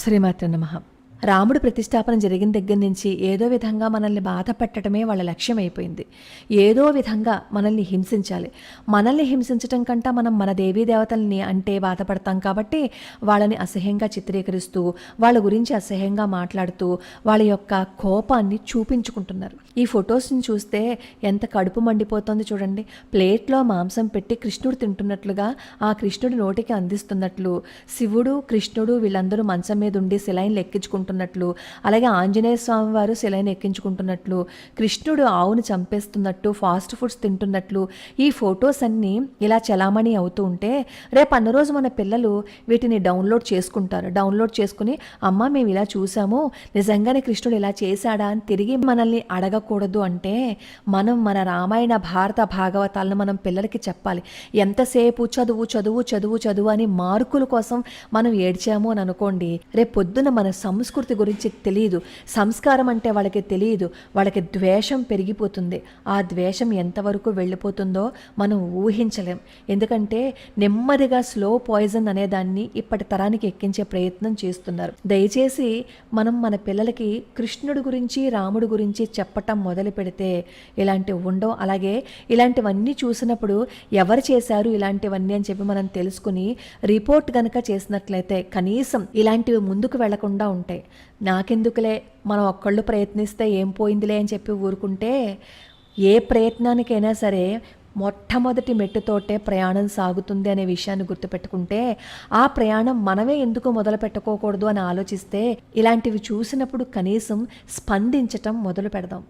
శ్రీమాత్ర నమః రాముడు ప్రతిష్టాపన జరిగిన దగ్గర నుంచి ఏదో విధంగా మనల్ని బాధ పెట్టడమే వాళ్ళ లక్ష్యం అయిపోయింది. ఏదో విధంగా మనల్ని హింసించాలి. మనల్ని హింసించటం కంటే మనం మన దేవీ దేవతల్ని అంటే బాధపడతాం కాబట్టి వాళ్ళని అసహ్యంగా చిత్రీకరిస్తూ వాళ్ళ గురించి అసహ్యంగా మాట్లాడుతూ వాళ్ళ యొక్క కోపాన్ని చూపించుకుంటున్నారు. ఈ ఫొటోస్ని చూస్తే ఎంత కడుపు మండిపోతుంది చూడండి. ప్లేట్లో మాంసం పెట్టి కృష్ణుడు తింటున్నట్లుగా ఆ కృష్ణుడి నోటికి అందిస్తున్నట్లు శివుడు కృష్ణుడు వీళ్ళందరూ మంచం మీద ఉండి శిలైన్లు ఎక్కించుకుంటున్నట్లు అలాగే ఆంజనేయ స్వామి వారు శిలైన ఎక్కించుకుంటున్నట్లు కృష్ణుడు ఆవును చంపేస్తున్నట్టు ఫాస్ట్ ఫుడ్స్ తింటున్నట్లు ఈ ఫొటోస్ అన్నీ ఇలా చలామణి అవుతూ ఉంటే రేపు అన్న రోజు మన పిల్లలు వీటిని డౌన్లోడ్ చేసుకుంటారు. డౌన్లోడ్ చేసుకుని అమ్మ మేము ఇలా చూసాము నిజంగానే కృష్ణుడు ఇలా చేశాడా? అని తిరిగి మనల్ని అడగకూడదు అంటే మనం మన రామాయణ భారత భాగవతాలను మనం పిల్లలకి చెప్పాలి. ఎంతసేపు చదువు చదువు చదువు చదువు అని మార్కుల కోసం మనం ఏడ్చాము అని అనుకోండి రేపు పొద్దున మన సంస్కృతి గురించి తెలియదు సంస్కారం అంటే వాళ్ళకి తెలియదు వాళ్ళకి ద్వేషం పెరిగిపోతుంది. ఆ ద్వేషం ఎంతవరకు వెళ్ళిపోతుందో మనం ఊహించలేం. ఎందుకంటే నెమ్మదిగా స్లో పాయిజన్ అనే దాన్ని ఇప్పటి తరానికి ఎక్కించే ప్రయత్నం చేస్తున్నారు. దయచేసి మనం మన పిల్లలకి కృష్ణుడి గురించి రాముడి గురించి చెప్పటం మొదలు పెడితే ఇలాంటివి ఉండవు. అలాగే ఇలాంటివన్నీ చూసినప్పుడు ఎవరు చేశారు ఇలాంటివన్నీ అని చెప్పి మనం తెలుసుకుని రిపోర్ట్ గనక చేసినట్లయితే కనీసం ఇలాంటివి ముందుకు వెళ్ళకుండా ఉంటాయి. నాకెందుకులే? మనం ఒక్కళ్ళు ప్రయత్నిస్తే ఏం పోయిందిలే అని చెప్పి ఊరుకుంటే ఏ ప్రయత్నానికైనా సరే మొట్టమొదటి మెట్టుతోటే ప్రయాణం సాగుతుంది అనే విషయాన్ని గుర్తుపెట్టుకుంటే ఆ ప్రయాణం మనమే ఎందుకు మొదలు పెట్టుకోకూడదు అని ఆలోచిస్తే ఇలాంటివి చూసినప్పుడు కనీసం స్పందించటం మొదలు పెడదాం.